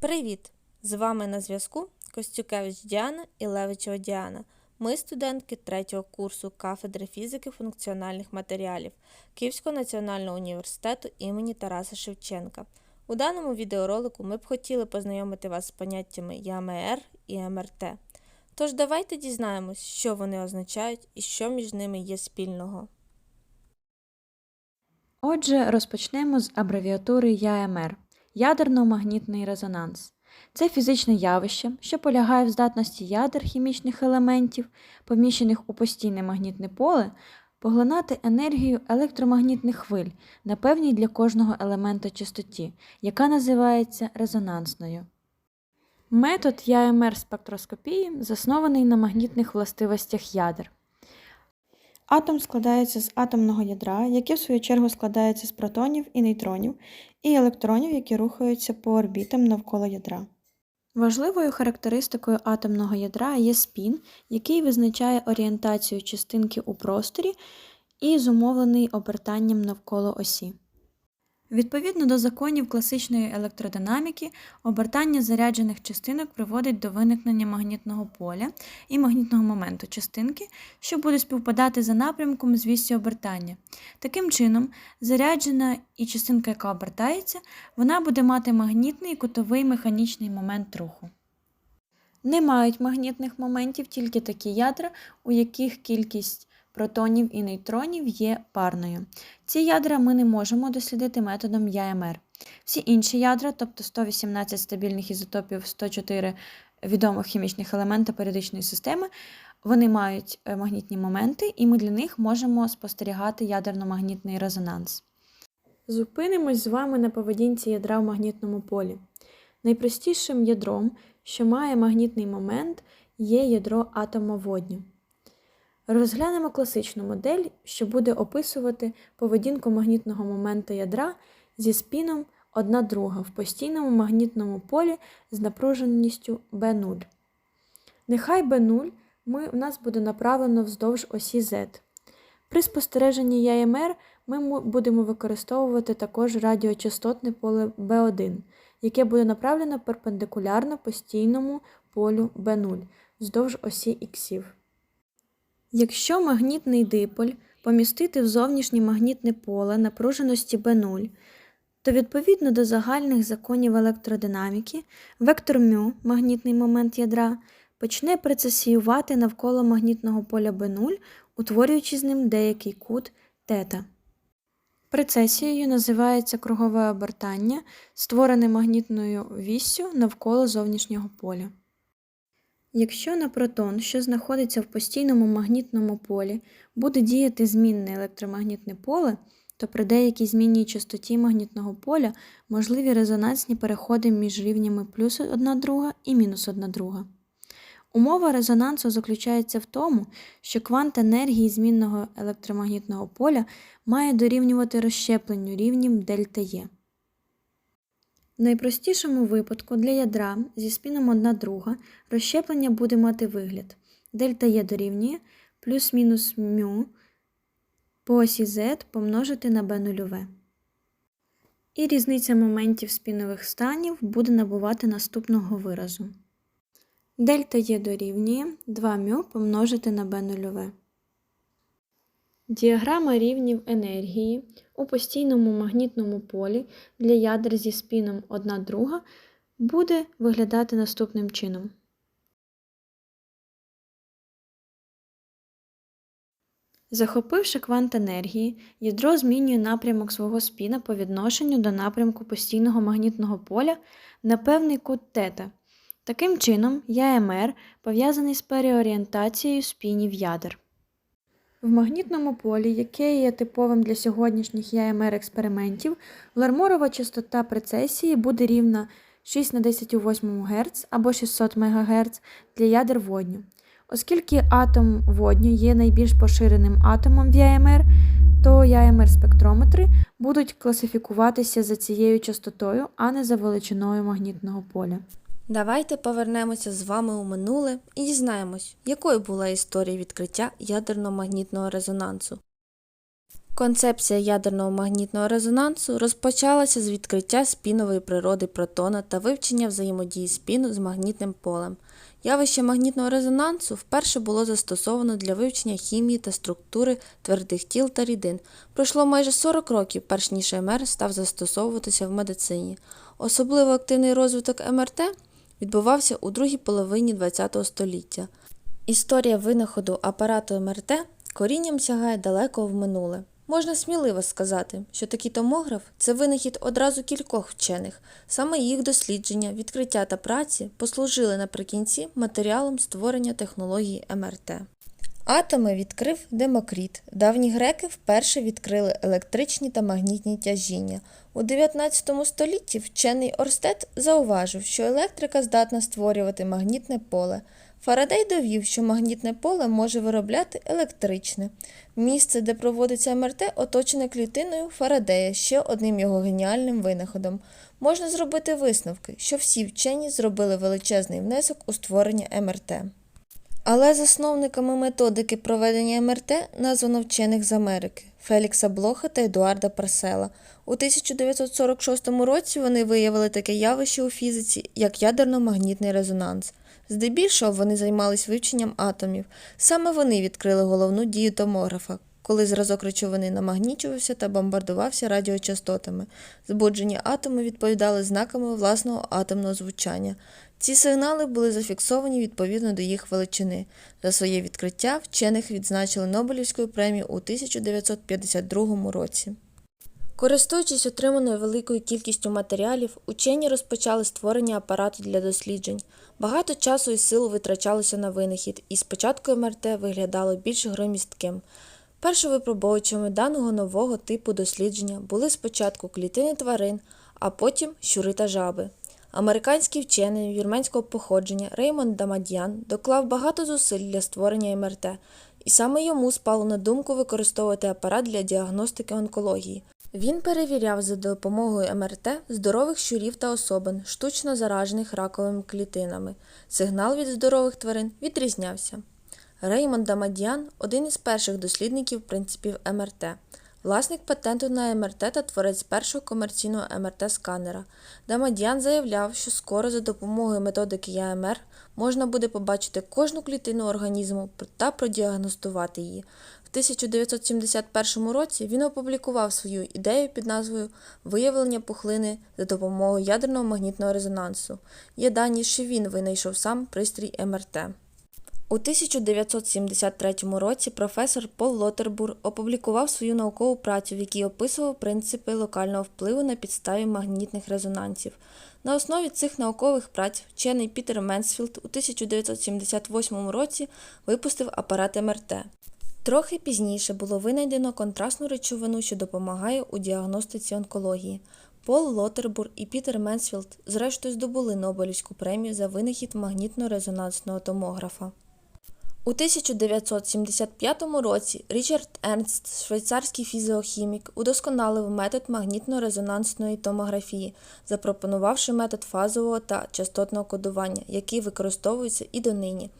Привіт! З вами на зв'язку Костюкевич Діана і Левичева Діана. Ми студентки третього курсу кафедри фізики функціональних матеріалів Київського національного університету імені Тараса Шевченка. У даному відеоролику ми б хотіли познайомити вас з поняттями ЯМР і МРТ. Тож давайте дізнаємось, що вони означають і що між ними є спільного. Отже, розпочнемо з абревіатури ЯМР ядерно-магнітний резонанс. Це фізичне явище, що полягає в здатності ядер хімічних елементів, поміщених у постійне магнітне поле, поглинати енергію електромагнітних хвиль на певній для кожного елемента частоті, яка називається резонансною. Метод ЯМР спектроскопії заснований на магнітних властивостях ядер. Атом складається з атомного ядра, яке в свою чергу складається з протонів і нейтронів, і електронів, які рухаються по орбітам навколо ядра. Важливою характеристикою атомного ядра є спін, який визначає орієнтацію частинки у просторі і зумовлений обертанням навколо осі. Відповідно до законів класичної електродинаміки, обертання заряджених частинок приводить до виникнення магнітного поля і магнітного моменту частинки, що буде співпадати за напрямком з вісі обертання. Таким чином, заряджена і частинка, яка обертається, вона буде мати магнітний і кутовий механічний момент руху. Не мають магнітних моментів тільки такі ядра, у яких кількість протонів і нейтронів є парною. Ці ядра ми не можемо дослідити методом ЯМР. Всі інші ядра, тобто 118 стабільних ізотопів, 104 відомих хімічних елемента періодичної системи, вони мають е, магнітні моменти, і ми для них можемо спостерігати ядерно-магнітний резонанс. Зупинимось з вами на поведінці ядра в магнітному полі. Найпростішим ядром, що має магнітний момент, є ядро атома водню. Розглянемо класичну модель, що буде описувати поведінку магнітного моменту ядра зі спіном 1 друга в постійному магнітному полі з напруженістю B0. Нехай B0 ми, у нас буде направлено вздовж осі Z. При спостереженні ЯМР ми будемо використовувати також радіочастотне поле B1, яке буде направлено перпендикулярно постійному полю B0 вздовж осі іксів. Якщо магнітний диполь помістити в зовнішнє магнітне поле напруженості B0, то відповідно до загальних законів електродинаміки вектор μ, магнітний момент ядра, почне прецесіювати навколо магнітного поля B0, утворюючи з ним деякий кут тета. Прецесією називається кругове обертання, створене магнітною віссю навколо зовнішнього поля. Якщо на протон, що знаходиться в постійному магнітному полі, буде діяти змінне електромагнітне поле, то при деякій змінній частоті магнітного поля можливі резонансні переходи між рівнями плюс 1 друга і мінус 1 друга. Умова резонансу заключається в тому, що квант енергії змінного електромагнітного поля має дорівнювати розщепленню рівнів дельта Е. В найпростішому випадку для ядра зі спіном 1 друга розщеплення буде мати вигляд дельта Е дорівнює плюс-мінус μ по осі Z помножити на b нульове. І різниця моментів спінових станів буде набувати наступного виразу. Дельта Е дорівнює 2 μ помножити на b нульове. Діаграма рівнів енергії у постійному магнітному полі для ядер зі спіном 1 друга буде виглядати наступним чином. Захопивши квант енергії, ядро змінює напрямок свого спіна по відношенню до напрямку постійного магнітного поля на певний кут тета. Таким чином, ЯМР пов'язаний з переорієнтацією спінів ядер. В магнітному полі, яке є типовим для сьогоднішніх ЯМР експериментів, ларморова частота прецесії буде рівна 6 на 10 у 8 Гц або 600 МГц для ядер водню. Оскільки атом водню є найбільш поширеним атомом в ЯМР, то ЯМР-спектрометри будуть класифікуватися за цією частотою, а не за величиною магнітного поля. Давайте повернемося з вами у минуле і дізнаємось, якою була історія відкриття ядерно-магнітного резонансу. Концепція ядерного магнітного резонансу розпочалася з відкриття спінової природи протона та вивчення взаємодії спіну з магнітним полем. Явище магнітного резонансу вперше було застосовано для вивчення хімії та структури твердих тіл та рідин. Пройшло майже 40 років, перш ніж МР став застосовуватися в медицині. Особливо активний розвиток МРТ відбувався у другій половині ХХ століття. Історія винаходу апарату МРТ корінням сягає далеко в минуле. Можна сміливо сказати, що такий томограф це винахід одразу кількох вчених. Саме їх дослідження, відкриття та праці послужили наприкінці матеріалом створення технології МРТ. Атоми відкрив Демокріт. Давні греки вперше відкрили електричні та магнітні тяжіння. У 19 столітті вчений Орстед зауважив, що електрика здатна створювати магнітне поле. Фарадей довів, що магнітне поле може виробляти електричне. Місце, де проводиться МРТ, оточене клітиною Фарадея, ще одним його геніальним винаходом. Можна зробити висновки, що всі вчені зробили величезний внесок у створення МРТ. Але засновниками методики проведення МРТ названо вчених з Америки Фелікса Блоха та Едуарда Парсела. У 1946 році вони виявили таке явище у фізиці, як ядерно-магнітний резонанс. Здебільшого вони займались вивченням атомів. Саме вони відкрили головну дію томографа, коли зразок речовини намагнічувався та бомбардувався радіочастотами. Збуджені атоми відповідали знаками власного атомного звучання. Ці сигнали були зафіксовані відповідно до їх величини. За своє відкриття вчених відзначили Нобелівською премією у 1952 році. Користуючись отриманою великою кількістю матеріалів, учені розпочали створення апарату для досліджень. Багато часу і сил витрачалося на винахід, і спочатку МРТ виглядало більш громістким. Першовипробовувачами даного нового типу дослідження були спочатку клітини тварин, а потім щури та жаби. Американський вчений вірменського походження Реймонд Дамадьян доклав багато зусиль для створення МРТ, і саме йому спало на думку використовувати апарат для діагностики онкології. Він перевіряв за допомогою МРТ здорових щурів та особин, штучно заражених раковими клітинами. Сигнал від здорових тварин відрізнявся. Реймонд Дамадьян – один із перших дослідників принципів МРТ, власник патенту на МРТ та творець першого комерційного МРТ-сканера. Дамадьян заявляв, що скоро за допомогою методики ЯМР можна буде побачити кожну клітину організму та продіагностувати її. В 1971 році він опублікував свою ідею під назвою Виявлення пухлини за допомогою ядерного магнітного резонансу. Є дані, що він винайшов сам пристрій МРТ. У 1973 році професор Пол Лотербур опублікував свою наукову працю, в якій описував принципи локального впливу на підставі магнітних резонансів. На основі цих наукових праць вчений Пітер Менсфілд у 1978 році випустив апарат МРТ. Трохи пізніше було винайдено контрастну речовину, що допомагає у діагностиці онкології. Пол Лотербур і Пітер Менсфілд зрештою здобули Нобелівську премію за винахід магнітно-резонансного томографа. У 1975 році Річард Ернст, швейцарський фізіохімік, удосконалив метод магнітно-резонансної томографії, запропонувавши метод фазового та частотного кодування, який використовується і донині.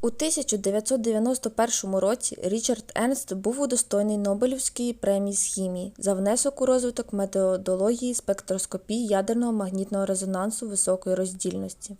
У 1991 році Річард Ернст був удостоєний Нобелівської премії з хімії за внесок у розвиток методології спектроскопії ядерного магнітного резонансу високої роздільності.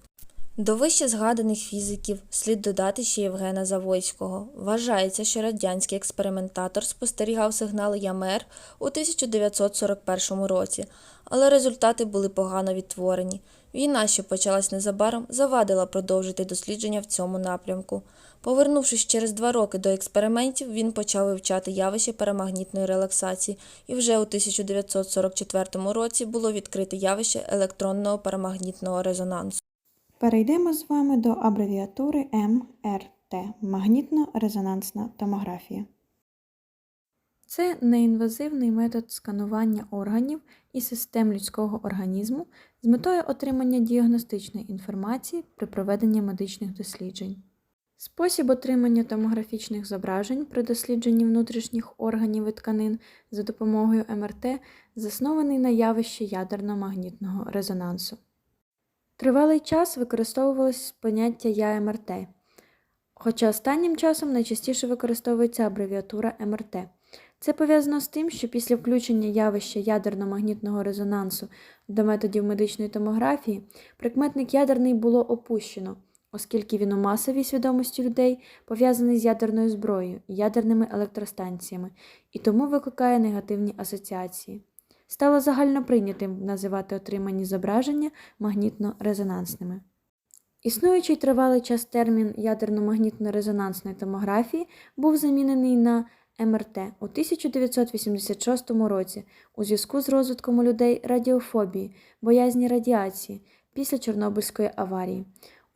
До вище згаданих фізиків слід додати ще Євгена Завойського. Вважається, що радянський експериментатор спостерігав сигнали ЯМР у 1941 році, але результати були погано відтворені. Війна, що почалась незабаром, завадила продовжити дослідження в цьому напрямку. Повернувшись через два роки до експериментів, він почав вивчати явище парамагнітної релаксації, і вже у 1944 році було відкрите явище електронного парамагнітного резонансу. Перейдемо з вами до абревіатури МРТ магнітно-резонансна томографія. Це неінвазивний метод сканування органів і систем людського організму з метою отримання діагностичної інформації при проведенні медичних досліджень. Спосіб отримання томографічних зображень при дослідженні внутрішніх органів і тканин за допомогою МРТ заснований на явищі ядерно-магнітного резонансу. Тривалий час використовувалось поняття ЯМРТ, хоча останнім часом найчастіше використовується абревіатура МРТ. Це пов'язано з тим, що після включення явища ядерно-магнітного резонансу до методів медичної томографії прикметник ядерний було опущено, оскільки він у масовій свідомості людей пов'язаний з ядерною зброєю і ядерними електростанціями, і тому викликає негативні асоціації. Стало загально прийнятим називати отримані зображення магнітно-резонансними. Існуючий тривалий час термін ядерно-магнітно-резонансної томографії був замінений на МРТ у 1986 році у зв'язку з розвитком у людей радіофобії, боязні радіації після Чорнобильської аварії.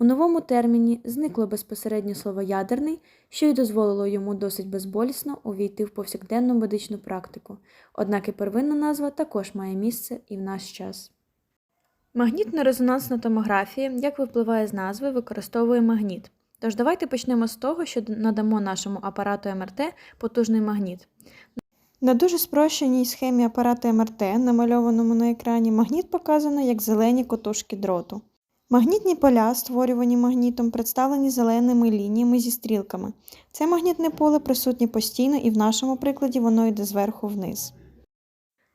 У новому терміні зникло безпосередньо слово ядерний, що й дозволило йому досить безболісно увійти в повсякденну медичну практику. Однак і первинна назва також має місце і в наш час. Магнітно-резонансна томографія, як випливає з назви, використовує магніт. Тож давайте почнемо з того, що надамо нашому апарату МРТ потужний магніт. На дуже спрощеній схемі апарату МРТ, намальованому на екрані, магніт показано як зелені котушки дроту. Магнітні поля, створювані магнітом, представлені зеленими лініями зі стрілками. Це магнітне поле присутнє постійно і в нашому прикладі воно йде зверху вниз.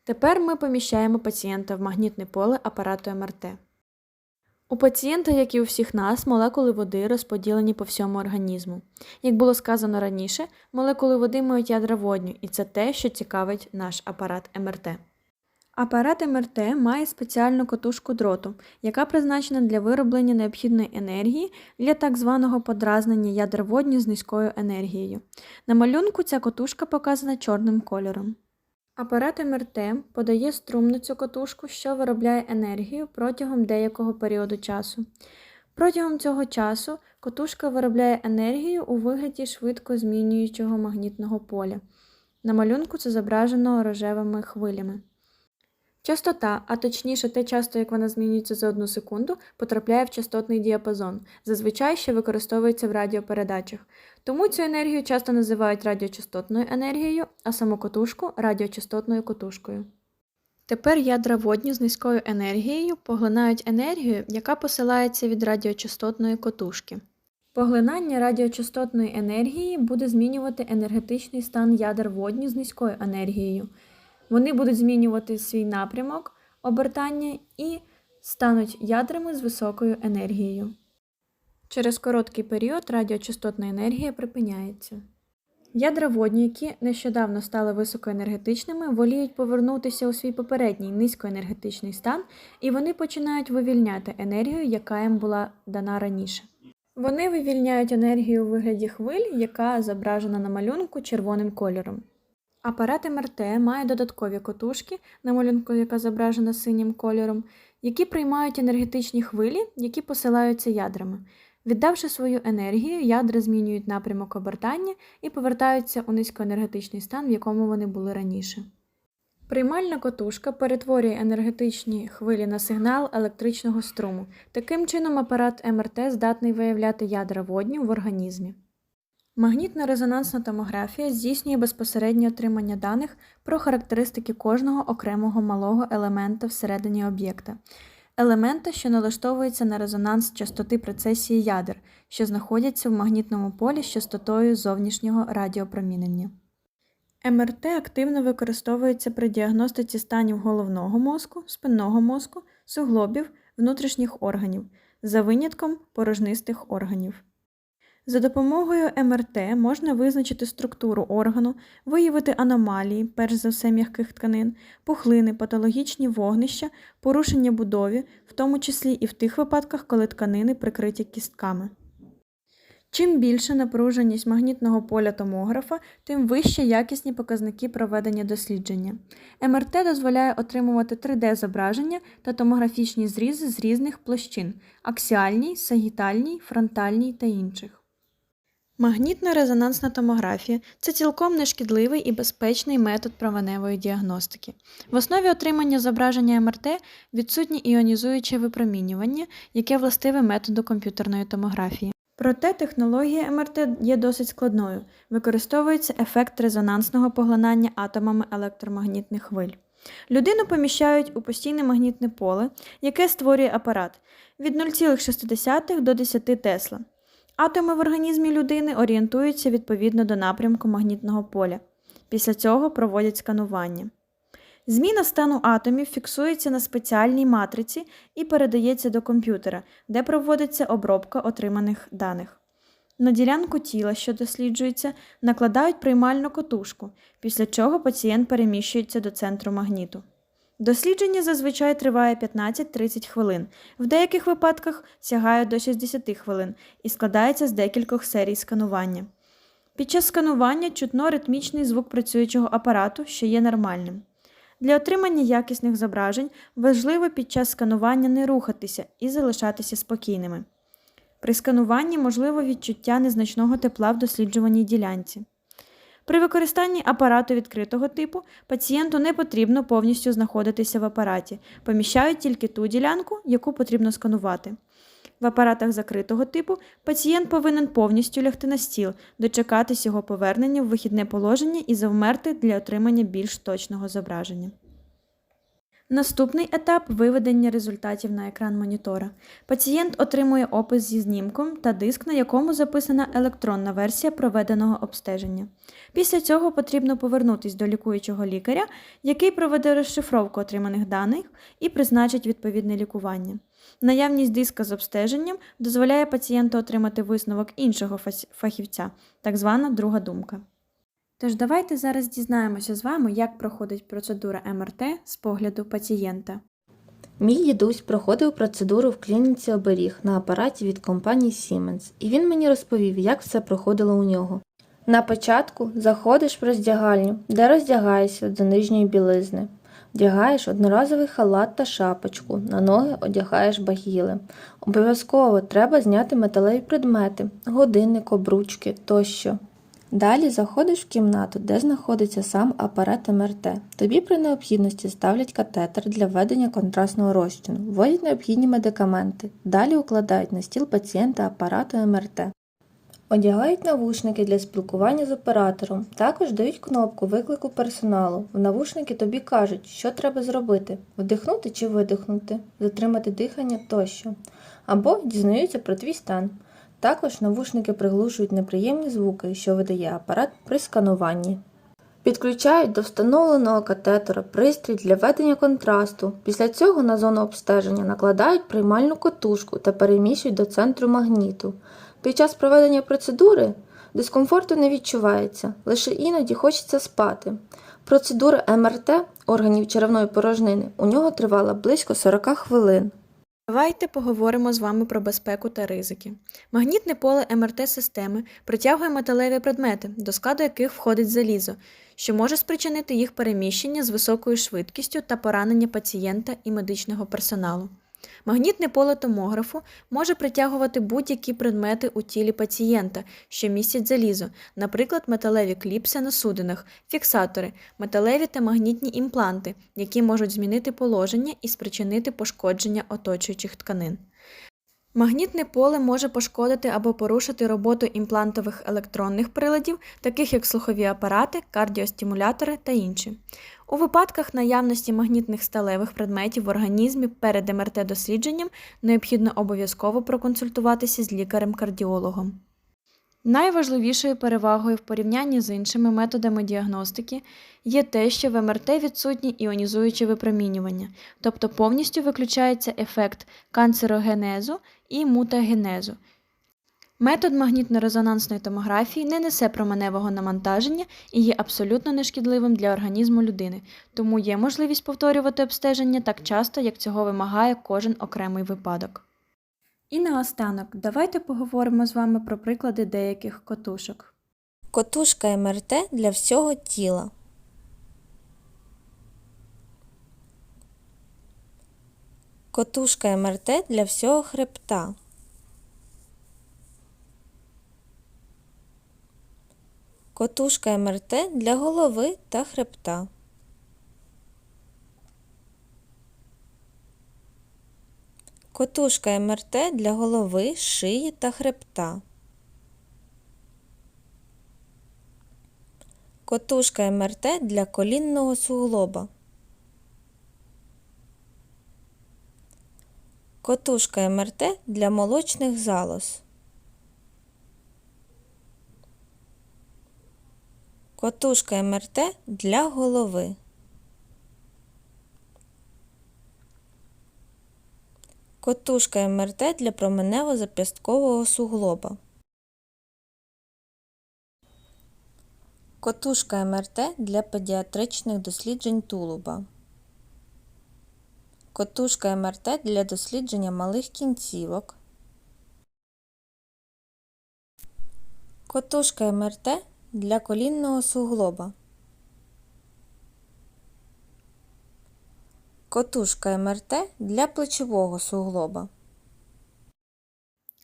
Тепер ми поміщаємо пацієнта в магнітне поле апарату МРТ. У пацієнта, як і у всіх нас, молекули води розподілені по всьому організму. Як було сказано раніше, молекули води мають ядра водню, і це те, що цікавить наш апарат МРТ. Апарат МРТ має спеціальну котушку дроту, яка призначена для вироблення необхідної енергії для так званого подразнення ядер водню з низькою енергією. На малюнку ця котушка показана чорним кольором. Апарат МРТ подає струм на цю котушку, що виробляє енергію протягом деякого періоду часу. Протягом цього часу котушка виробляє енергію у вигляді швидко змінюючого магнітного поля. На малюнку це зображено рожевими хвилями. Частота, а точніше те часто, як вона змінюється за одну секунду, потрапляє в частотний діапазон, зазвичай ще використовується в радіопередачах. Тому цю енергію часто називають радіочастотною енергією, а саму котушку радіочастотною котушкою. Тепер ядра водню з низькою енергією поглинають енергію, яка посилається від радіочастотної котушки. Поглинання радіочастотної енергії буде змінювати енергетичний стан ядер водню з низькою енергією. Вони будуть змінювати свій напрямок обертання і стануть ядрами з високою енергією. Через короткий період радіочастотна енергія припиняється. Ядра водні, які нещодавно стали високоенергетичними, воліють повернутися у свій попередній низькоенергетичний стан, і вони починають вивільняти енергію, яка їм була дана раніше. Вони вивільняють енергію у вигляді хвиль, яка зображена на малюнку червоним кольором. Апарат МРТ має додаткові котушки, на малюнку, яка зображена синім кольором, які приймають енергетичні хвилі, які посилаються ядрами. Віддавши свою енергію, ядра змінюють напрямок обертання і повертаються у низькоенергетичний стан, в якому вони були раніше. Приймальна котушка перетворює енергетичні хвилі на сигнал електричного струму. Таким чином, апарат МРТ здатний виявляти ядра водню в організмі. Магнітно-резонансна томографія здійснює безпосереднє отримання даних про характеристики кожного окремого малого елемента всередині об'єкта, елемента, що налаштовується на резонанс частоти прецесії ядер, що знаходяться в магнітному полі з частотою зовнішнього радіопромінення. МРТ активно використовується при діагностиці станів головного мозку, спинного мозку, суглобів, внутрішніх органів, за винятком порожнистих органів. За допомогою МРТ можна визначити структуру органу, виявити аномалії, перш за все м'яких тканин, пухлини, патологічні вогнища, порушення будові, в тому числі і в тих випадках, коли тканини прикриті кістками. Чим більша напруженість магнітного поля томографа, тим вище якісні показники проведення дослідження. МРТ дозволяє отримувати 3D-зображення та томографічні зрізи з різних площин аксіальній, сагітальній, фронтальній та інших. Магнітно-резонансна томографія це цілком нешкідливий і безпечний метод променевої діагностики. В основі отримання зображення МРТ відсутнє іонізуюче випромінювання, яке властиве методу комп'ютерної томографії. Проте технологія МРТ є досить складною. Використовується ефект резонансного поглинання атомами електромагнітних хвиль. Людину поміщають у постійне магнітне поле, яке створює апарат від 0,6 до 10 Тесла. Атоми в організмі людини орієнтуються відповідно до напрямку магнітного поля. Після цього проводять сканування. Зміна стану атомів фіксується на спеціальній матриці і передається до комп'ютера, де проводиться обробка отриманих даних. На ділянку тіла, що досліджується, накладають приймальну котушку, після чого пацієнт переміщується до центру магніту. Дослідження зазвичай триває 15-30 хвилин, в деяких випадках сягає до 60 хвилин і складається з декількох серій сканування. Під час сканування чутно ритмічний звук працюючого апарату, що є нормальним. Для отримання якісних зображень важливо під час сканування не рухатися і залишатися спокійними. При скануванні можливо відчуття незначного тепла в досліджуваній ділянці. При використанні апарату відкритого типу пацієнту не потрібно повністю знаходитися в апараті, поміщають тільки ту ділянку, яку потрібно сканувати. В апаратах закритого типу пацієнт повинен повністю лягти на стіл, дочекатись його повернення в вихідне положення і завмерти для отримання більш точного зображення. Наступний етап виведення результатів на екран монітора. Пацієнт отримує опис зі знімком та диск, на якому записана електронна версія проведеного обстеження. Після цього потрібно повернутись до лікуючого лікаря, який проведе розшифровку отриманих даних і призначить відповідне лікування. Наявність диска з обстеженням дозволяє пацієнту отримати висновок іншого фахівця, так звана друга думка. Тож давайте зараз дізнаємося з вами, як проходить процедура МРТ з погляду пацієнта. Мій дідусь проходив процедуру в клініці оберіг на апараті від компанії Siemens, і він мені розповів, як все проходило у нього. На початку заходиш в роздягальню, де роздягаєшся до нижньої білизни. Вдягаєш одноразовий халат та шапочку, на ноги одягаєш багіли. Обов'язково треба зняти металеві предмети, годинник, обручки тощо. Далі заходиш в кімнату, де знаходиться сам апарат МРТ. Тобі при необхідності ставлять катетер для введення контрастного розчину, вводять необхідні медикаменти. Далі укладають на стіл пацієнта апарату МРТ. Одягають навушники для спілкування з оператором. Також дають кнопку виклику персоналу. В навушники тобі кажуть, що треба зробити: вдихнути чи видихнути, затримати дихання тощо. Або дізнаються про твій стан. Також навушники приглушують неприємні звуки, що видає апарат при скануванні. Підключають до встановленого катетера пристрій для ведення контрасту. Після цього на зону обстеження накладають приймальну котушку та переміщують до центру магніту. Під час проведення процедури дискомфорту не відчувається, лише іноді хочеться спати. Процедура МРТ органів черевної порожнини у нього тривала близько 40 хвилин. Давайте поговоримо з вами про безпеку та ризики. Магнітне поле МРТ-системи притягує металеві предмети, до складу яких входить залізо, що може спричинити їх переміщення з високою швидкістю та поранення пацієнта і медичного персоналу. Магнітне поле томографу може притягувати будь-які предмети у тілі пацієнта, що містять залізо, наприклад, металеві кліпси на судинах, фіксатори, металеві та магнітні імпланти, які можуть змінити положення і спричинити пошкодження оточуючих тканин. Магнітне поле може пошкодити або порушити роботу імплантових електронних приладів, таких як слухові апарати, кардіостимулятори та інші. У випадках наявності магнітних сталевих предметів в організмі перед МРТ-дослідженням необхідно обов'язково проконсультуватися з лікарем-кардіологом. Найважливішою перевагою в порівнянні з іншими методами діагностики є те, що в МРТ відсутні іонізуюче випромінювання, тобто повністю виключається ефект канцерогенезу і мутагенезу. Метод магнітно-резонансної томографії не несе променевого навантаження і є абсолютно нешкідливим для організму людини, тому є можливість повторювати обстеження так часто, як цього вимагає кожен окремий випадок. І наостанок, давайте поговоримо з вами про приклади деяких котушок. Котушка МРТ для всього тіла. Котушка МРТ для всього хребта. Котушка МРТ для голови та хребта. Котушка МРТ для голови, шиї та хребта. Котушка МРТ для колінного суглоба. Котушка МРТ для молочних залоз. Котушка МРТ для голови. Котушка МРТ для променево-зап'ясткового суглоба. Котушка МРТ для педіатричних досліджень тулуба. Котушка МРТ для дослідження малих кінцівок. Котушка МРТ для колінного суглоба. Котушка МРТ для плечового суглоба.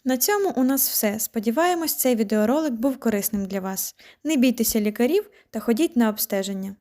На цьому у нас все. Сподіваємось, цей відеоролик був корисним для вас. Не бійтеся лікарів та ходіть на обстеження.